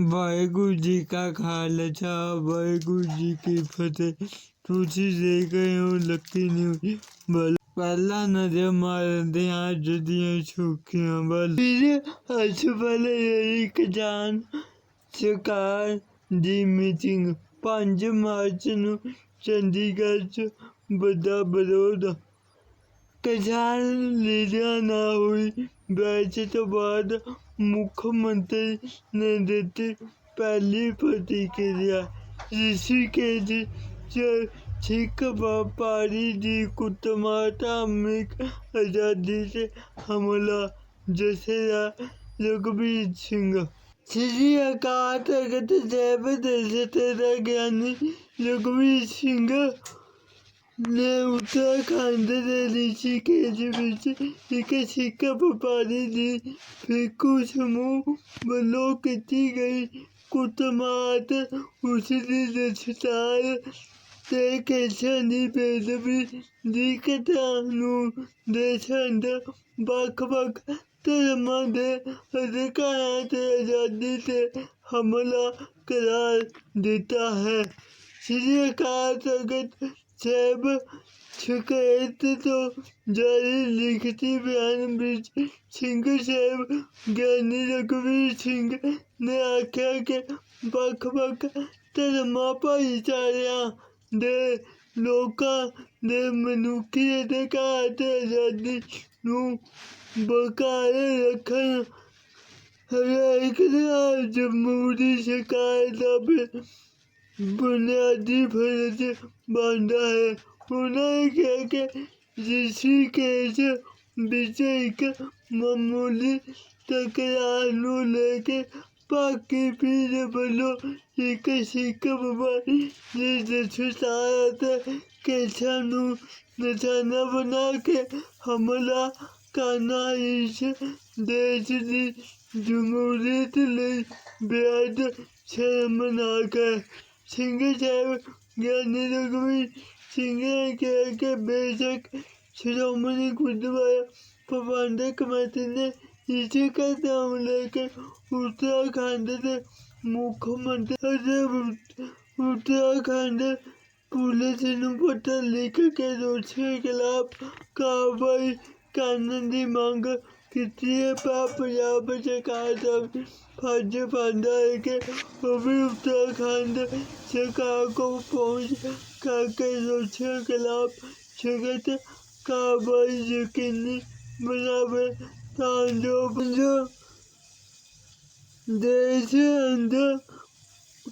ਵਾਹਿਗੁਰੂ ਜੀ ਕਾ ਖਾਲਸਾ, ਵਾਹਿਗੁਰੂ ਜੀ ਕੀ ਫਤਿਹ। ਤੁਸੀਂ ਦੇਖ ਰਹੇ ਹੋ ਲੱਕੀ ਨਿਊਜ਼ ਬਲ ਪਹਿਲਾਂ ਨਜ਼ਰ ਮਾਰਦੇ ਹਾਂ ਅੱਜ ਦੀਆਂ ਸੁਰਖੀਆਂ ਵੱਲ। ਵੀਰ ਅੱਜ ਵਾਲੇ ਇੱਕ ਜਾਨ ਸਰਕਾਰ ਦੀ ਮੀਟਿੰਗ। 5 ਮਾਰਚ ਨੂੰ ਚੰਡੀਗੜ੍ਹ 'ਚ ਵੱਡਾ ਵਿਰੋਧ किसान निर्या ना हुई, ब्याज के बाद मुख्यमंत्री ने देती पहली प्रतिक्रिया, ऋषिकेश से सिख व्यापारी जी कुटमार, धार्मिक आज़ादी से हमला जसेरा रघुवीर सिंह। श्री अकाल तख्त साहिब दे ज्ञानी रघुवीर सिंह ਰਘੁਬੀਰ ਸਿੰਘ ਨੇ ਉੱਤਰਾਖੰਡ ਦੇ ਰਿਸ਼ੀਕੇਸ਼ ਵਿੱਚ ਇੱਕ ਸਿੱਖ ਵਪਾਰੀ ਦੀ ਫਿਰਕੂ ਸਮੂਹ ਵੱਲੋਂ ਕੀਤੀ ਗਈ ਕੁੱਟਮਾਰ ਤੇ ਉਸ ਦੀ ਦਸਤਾਰ ਤੇ ਕੇਸਾਂ ਦੀ ਬੇਦਬੀ ਦੀ ਘਟਨਾ ਨੂੰ ਦੇਸ਼ਾਂ ਦੇ ਵੱਖ-ਵੱਖ ਧਰਮਾਂ ਦੇ ਅਧਿਕਾਰਾਂ ਤੇ ਆਜ਼ਾਦੀ ਤੇ ਹਮਲਾ ਕਰਾਰ ਦਿੱਤਾ ਹੈ ਸ੍ਰੀ ਅਕਾਲ ਤਖਤ ਸਾਹਿਬ ਸ਼ਿਕਾਇਤ ਤੋਂ ਜਾਰੀ ਲਿਖਤੀ ਬਿਆਨ ਵਿੱਚ ਸਿੰਘ ਸਾਹਿਬ ਗਿਆਨੀ ਰਘੁਵੀਰ ਸਿੰਘ ਨੇ ਆਖਿਆ ਕਿ ਵੱਖ-ਵੱਖ ਧਰਮਾਂ ਭਾਈਚਾਰਿਆਂ ਦੇ ਲੋਕਾਂ ਦੇ ਮਨੁੱਖੀ ਅਧਿਕਾਰ ਤੇ ਆਜ਼ਾਦੀ ਨੂੰ ਬਰਕਰਾਰ ਰੱਖਣ ਹਰੇਕ ਦਾ ਜਮਹੂਰੀ ਸਰਕਾਰ ਦਾ बुनियादी फ़र्ज़ बांधा है। उन्हें कहकर ऋषिकेश विजय के मामूली तकरार लेके बाकी पीने बनो एक सिख बबारी ने था कैसा निशाना बना के हमला करना इस देश की जमहूरियत लिए बेहद शर्मनाक है। ਸਿੰਘ ਸਾਹਿਬ ਗਿਆਨੀ ਰਘੁਵੀਰ ਸਿੰਘ ਨੇ ਕਿਹਾ ਕਿ ਬੇਸ਼ੱਕ ਸ਼੍ਰੋਮਣੀ ਗੁਰਦੁਆਰਾ ਪ੍ਰਬੰਧਕ ਕਮੇਟੀ ਨੇ ਇਸ ਘਟਨਾ ਨੂੰ ਲੈ ਕੇ ਉੱਤਰਾਖੰਡ ਦੇ ਮੁੱਖ ਮੰਤਰੀ ਅਤੇ ਉੱਤਰਾਖੰਡ ਪੁਲਿਸ ਨੂੰ ਪੱਤਰ ਲਿਖ ਕੇ ਦੋਸ਼ੀਆਂ ਖਿਲਾਫ ਕਾਰਵਾਈ ਕਰਨ ਦੀ ਮੰਗ ਕੀਤੀ ਹੈ ਪਰ ਪੰਜਾਬ ਸਰਕਾਰ ਦਾ ਫਰਜ਼ ਬਣਦਾ ਹੈ ਕਿ ਉਹ ਵੀ उत्तराखंड सरकार को पहुंच करके दोषियों के खिलाफ सख्त कार्रवाई यकीनी बनावे ताकि जो देश अंदर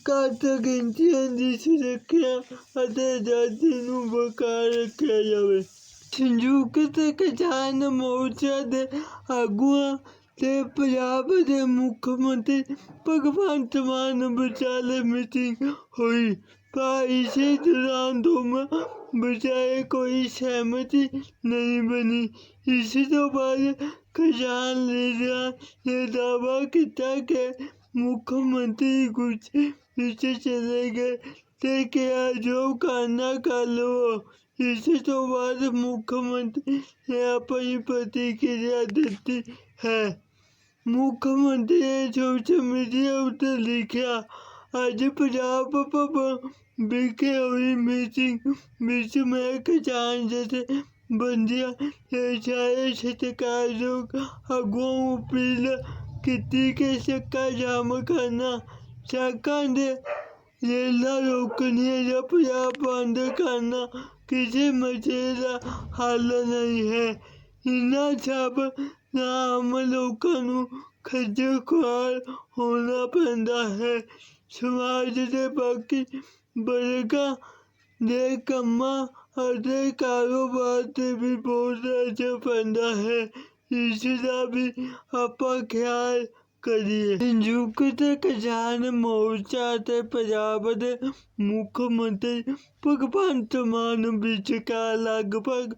ਘੱਟ ਗਿਣਤੀਆਂ ਦੀ ਸੁਰੱਖਿਆ ਅਤੇ ਆਜ਼ਾਦੀ ਨੂੰ ਬਰਕਰਾਰ ਰੱਖਿਆ ਜਾਵੇ ਸੰਯੁਕਤ ਕਿਸਾਨ ਮੋਰਚਾ ਦੇ ਆਗੂਆਂ ਤੇ ਪੰਜਾਬ ਦੇ ਮੁੱਖ ਮੰਤਰੀ ਭਗਵੰਤ ਮਾਨ ਵਿਚਾਲੇ ਮੀਟਿੰਗ ਹੋਈ ਪਰ ਇਸੇ ਦੌਰਾਨ ਦੋਵਾਂ ਵਿਚਾਲੇ ਕੋਈ ਸਹਿਮਤੀ ਨਹੀਂ ਬਣੀ ਇਸ ਤੋਂ ਬਾਅਦ ਕਿਸਾਨ ਲੀਡਰਾਂ ਨੇ ਦਾਅਵਾ ਕੀਤਾ ਕਿ ਮੁੱਖ ਮੰਤਰੀ ਗੁੱਸੇ ਵਿੱਚ ਚਲੇ ਗਏ ਤੇ ਕਿਹਾ ਜੋ ਕਰਨਾ ਕਰ ਲਵੋ ਇਸ ਤੋਂ ਬਾਅਦ ਮੁੱਖ ਮੰਤਰੀ ਨੇ ਆਪਣੀ ਪ੍ਰਤੀਕਿਰਿਆ ਦਿੱਤੀ ਹੈ ਮੁੱਖ ਮੰਤਰੀ ਨੇ ਸੋਸ਼ਲ ਮੀਡੀਆ ਉੱਤੇ ਲਿਖਿਆ ਅੱਜ ਪੰਜਾਬ ਭਵਨ ਵਿਖੇ ਹੋਈ ਮੀਟਿੰਗ ਵਿੱਚ ਮੈਂ ਕਿਸਾਨ ਜਥੇ ਬੰਦੀਆਂ ਤੇ ਸਾਰੇ ਸਤਿਕਾਰਯੋਗ ਆਗੂਆਂ ਨੂੰ ਅਪੀਲ ਕੀਤੀ ਕਿ ਸੱਕਾ ਜਾਮ ਕਰਨਾ ਸੜਕਾਂ ਦੇ ਰੇਲਾਂ ਰੋਕਣੀਆਂ ਜਾਂ ਪੰਜਾਬ ਬੰਦ ਕਰਨਾ ਕਿਸੇ ਮਸਲੇ ਦਾ ਹੱਲ ਨਹੀਂ ਹੈ ਇਹਨਾਂ ਸਭ ਨਾਲ ਆਮ ਲੋਕਾਂ ਨੂੰ ਖੱਜਲ ਖੁਆਰ ਹੋਣਾ ਪੈਂਦਾ ਹੈ ਸਮਾਜ ਦੇ ਬਾਕੀ ਵਰਗਾਂ ਦੇ ਕੰਮਾਂ ਅਤੇ ਕਾਰੋਬਾਰ ਤੇ ਵੀ ਬਹੁਤ ਅਸਰ ਪੈਂਦਾ ਹੈ ਇਸ ਦਾ ਵੀ ਆਪਾਂ ਖਿਆਲ ਕਰੀਏ ਸੰਯੁਕਤ ਕਿਸਾਨ ਮੋਰਚਾ ਅਤੇ ਪੰਜਾਬ ਦੇ ਮੁੱਖ ਮੰਤਰੀ ਭਗਵੰਤ ਮਾਨ ਵਿਚਕਾਰ ਲਗਭਗ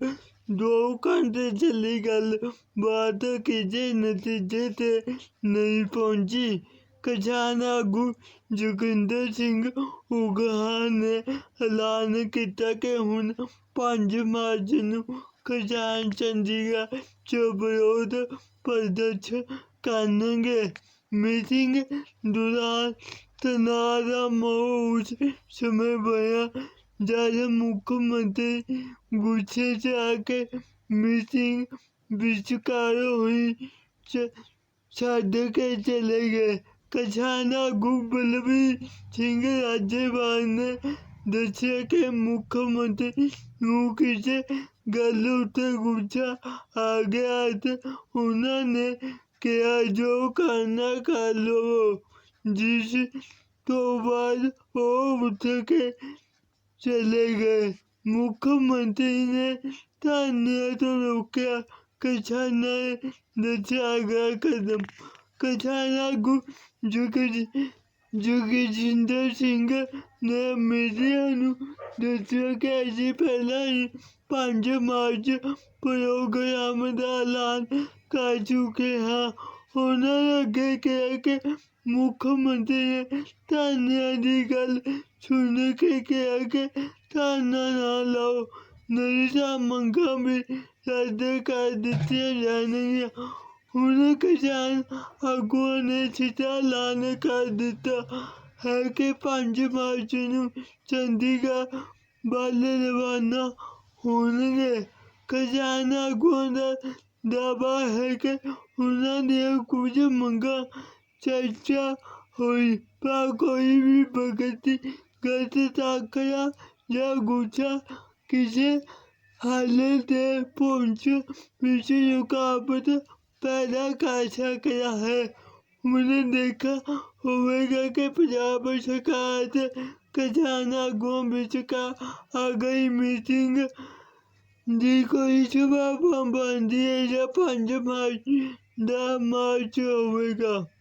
ਦੋ ਘੰਟੇ ਚੱਲੀ ਗੱਲ। ਬਾਤ ਕਿਸੇ ਨਤੀਜੇ ਤੇ ਨਹੀਂ ਪਹੁੰਚੀ। ਕਿਸਾਨ ਆਗੂ ਜੋਗਿੰਦਰ ਸਿੰਘ ਉਗਾਹ ਨੇ ਐਲਾਨ ਕੀਤਾ ਕਿ ਹੁਣ 5 ਮਾਰਚ ਨੂੰ ਕਿਸਾਨ ਚੰਡੀਗੜ੍ਹ 'ਚ ਵਿਰੋਧ ਪ੍ਰਦਰਸ਼ਨ కారణంగా मीटिंग दौरान तनाव का माहौल उस समय बया। जब मुख्यमंत्री गुस्से से आके मीटिंग विस्कार हुई साधे के चले गए। कछाना गुब्बलवी सिंह राज्यपाल ने दक्षिण के मुख्यमंत्री किसी गल उ गुस्सा आ गया। तो उन्होंने ਤੇ ਉਹਨਾਂ ਨੇ ਕਿਹਾ ਜੋ ਕਰਨਾ ਕਰ ਲਵੋ ਜਿਸ ਤੋਂ ਬਾਅਦ ਉਹ ਉੱਠ ਕੇ ਚਲੇ ਗਏ ਮੁੱਖ ਮੰਤਰੀ ਨੇ ਧਰਨੇ ਤੋਂ ਰੋਕਿਆ ਕਿਸਾਨਾਂ ਨੇ ਦੱਸਿਆ ਗਿਆ ਕਦਮ ਕਿਸਾਨ ਆਗੂ ਜੁਗ ਜੁਗਜਿੰਦਰ ਸਿੰਘ ਨੇ ਮੀਡੀਆ ਨੂੰ ਦੱਸਿਆ ਕਿ ਅਸੀਂ ਪਹਿਲਾਂ ਹੀ 5 ਮਾਰਚ ਪ੍ਰੋਗਰਾਮ ਦਾ ਐਲਾਨ काजू के यहाँ होना लगे के मुख्यमंत्री ताना दी गल सुन के कहा के ताना ना लाओ। नहीं तो मंगा भी रद्द कर दी जाने हूँ। किसान अगुआ ने सीटा लान कर दिता है कि पाँच मार्च नंडीगढ़ बल रवाना होने। किसान अगुआ का वा है कि उन्होंने कुछ मंगा। चर्चा हुई, पर कोई भी प्रगति गत दाखला या गुच्छा किसी हालत में पहुँच पीछे रुकावट पैदा कर सकता है। उन्होंने देखा होगा कि पंजाब सरकार से खजाना गोम का आ गई meeting Dico babam ben diye yapancı maç da maç olacak.